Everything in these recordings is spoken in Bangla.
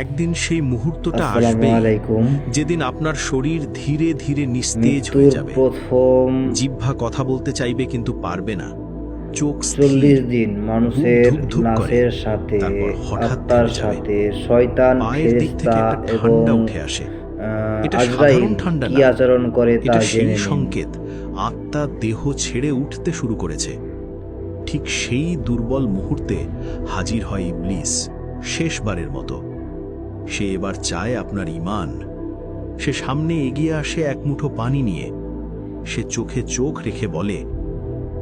একদিন সেই মুহূর্তটা আসবে। যেদিন আপনার শরীর ধীরে ধীরে নিস্তেজ হয়ে যাবে। প্রথম জিহ্বা কথা বলতে চাইবে কিন্তু পারবে না। চোখ চল্লিশ দিন মানুষের নাচের সাথে আত্মার সাথে শয়তান একটা এবং উঠে আসে। এটা আজরাইল ঠান্ডা কি আচরণ করে তা জেনে সংকেত। আত্মা দেহ ছেড়ে উঠতে শুরু করেছে। ঠিক সেই দুর্বল মুহূর্তে হাজির হয় ইবলিস শেষবারের মতো। সে এবার চায় আপনার ইমান সে সামনে এগিয়ে আসে এক মুঠো পানি নিয়ে। সে চোখে চোখ রেখে বলে,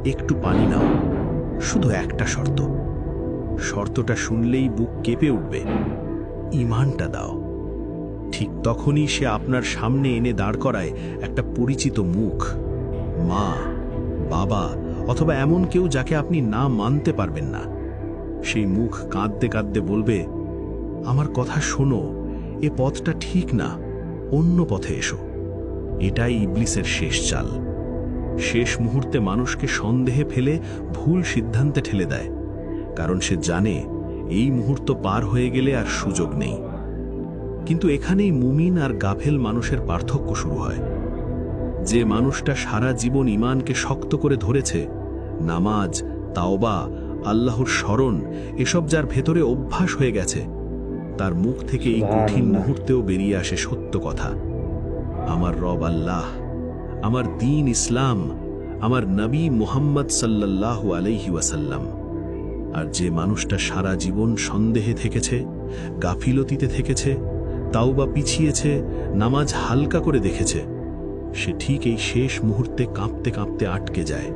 একটু পানি নাও, শুধু একটা শর্ত। শর্তটা শুনলেই বুক কেঁপে উঠবে। ইমানটা দাও। ঠিক তখনই সে আপনার সামনে এনে দাঁড় করায় একটা পরিচিত মুখ। মা, বাবা, অথবা এমন কেউ যাকে আপনি না মানতে পারবেন না। সেই মুখ কাঁদতে কাঁদতে বলবে আমার কথা শোনো, এ পথটা ঠিক না, অন্য পথে এসো। এটাই ইবলিসের শেষ চাল। শেষ মুহূর্তে মানুষকে সন্দেহে ফেলে ভুল সিদ্ধান্তে ঠেলে দেয়, কারণ সে জানে এই মুহূর্ত পার হয়ে গেলে আর সুযোগ নেই। কিন্তু এখানেই মুমিন আর গাফেল মানুষের পার্থক্য শুরু হয়। যে মানুষটা সারা জীবন ইমানকে শক্ত করে ধরেছে, নামাজ, তাওবা, আল্লাহর স্মরণ, এসব যার ভেতরে অভ্যাস হয়ে গেছে তার মুখ থেকে এই কঠিন মুহূর্তেও বেরিয়ে আসে সত্য কথা। আমার রব আল্লাহ আমার দিন ইসলাম আমার নবী মুহাম্মদ সাল্লাল্লাহু আলাইহি ওয়াসাল্লাম। আর যে মানুষটা সারা জীবন সন্দেহে থেকেছে গাফিলতিতে থেকেছে তাও বা পিছিয়েছে নামাজ হালকা করে দেখেছে সে ঠিক এই শেষ মুহূর্তে কাঁপতে কাঁপতে আটকে যায়।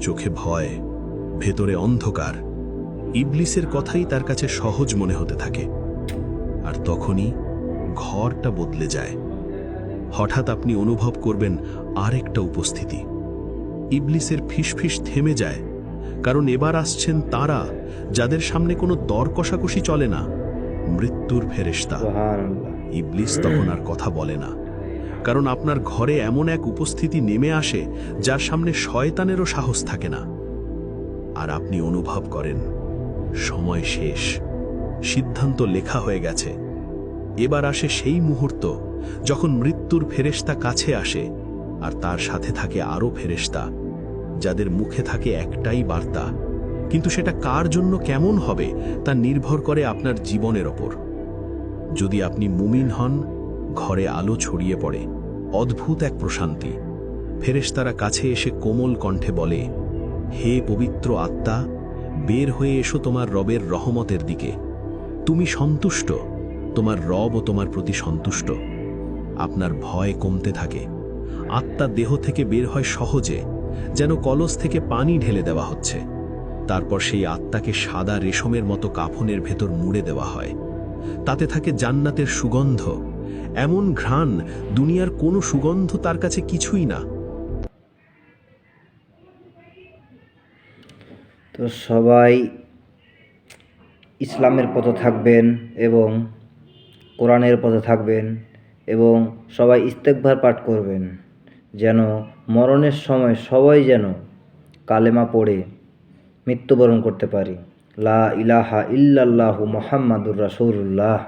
চোখে ভয় ভেতরে অন্ধকার ইবলিসের কথাই তার কাছে সহজ মনে হতে থাকে। তখনই ঘরটা বদলে যায়। হঠাৎ আপনি অনুভব করবেন আরেকটা উপস্থিতি। ইবলিসের ফিসফিস থেমে যায় কারণ এবার আসছেন তারা যাদের সামনে কোনো দর কষাকষি চলে না। মৃত্যুর সুবহানাল্লাহ। ইবলিস তখন আর কথা বলে না। কারণ আপনার ঘরে এমন এক উপস্থিতি নেমে আসে যার সামনে শয়তানেরও সাহস থাকে না। আর আপনি অনুভব করেন সময় শেষ। সিদ্ধান্ত লেখা হয়ে গেছে। এবার আসে সেই মুহূর্ত যখন মৃত্যুর ফেরেশতা কাছে আসে আর তার সাথে থাকে আরও ফেরেশতা, যাদের মুখে থাকে একটাই বার্তা। কিন্তু সেটা কার জন্য কেমন হবে তা নির্ভর করে আপনার জীবনের ওপর। যদি আপনি মুমিন হন, ঘরে আলো ছড়িয়ে পড়ে, অদ্ভুত এক প্রশান্তি। ফেরেশতারা কাছে এসে কোমল কণ্ঠে বলে, হে পবিত্র আত্মা, বের হয়ে এসো তোমার রবের রহমতের দিকে। তুমি সন্তুষ্ট তোমার রব ও তোমার প্রতি সন্তুষ্ট। আপনার ভয় কমতে থাকে। আত্মা দেহ থেকে বের হয় সহজে, যেন কলস থেকে পানি ঢেলে দেওয়া হচ্ছে। তারপর সেই আত্মাকে সাদা রেশমের মতো কাফনের ভেতর মুড়ে দেওয়া হয়। তাতে থাকে জান্নাতের সুগন্ধ। এমন ঘ্রাণ, দুনিয়ার কোনো সুগন্ধ তার কাছে কিছুই না। তো সবাই ইসলামের পথে থাকবেন এবং কোরআনের পথে থাকবেন এবং সবাই ইস্তেকভার পাঠ করবেন, যেন মরণের সময় সবাই যেন কালেমা পড়ে, মৃত্যুবরণ করতে পারি। লা ইলাহা ইল্লাল্লাহু মোহাম্মদুর রাসূলুল্লাহ।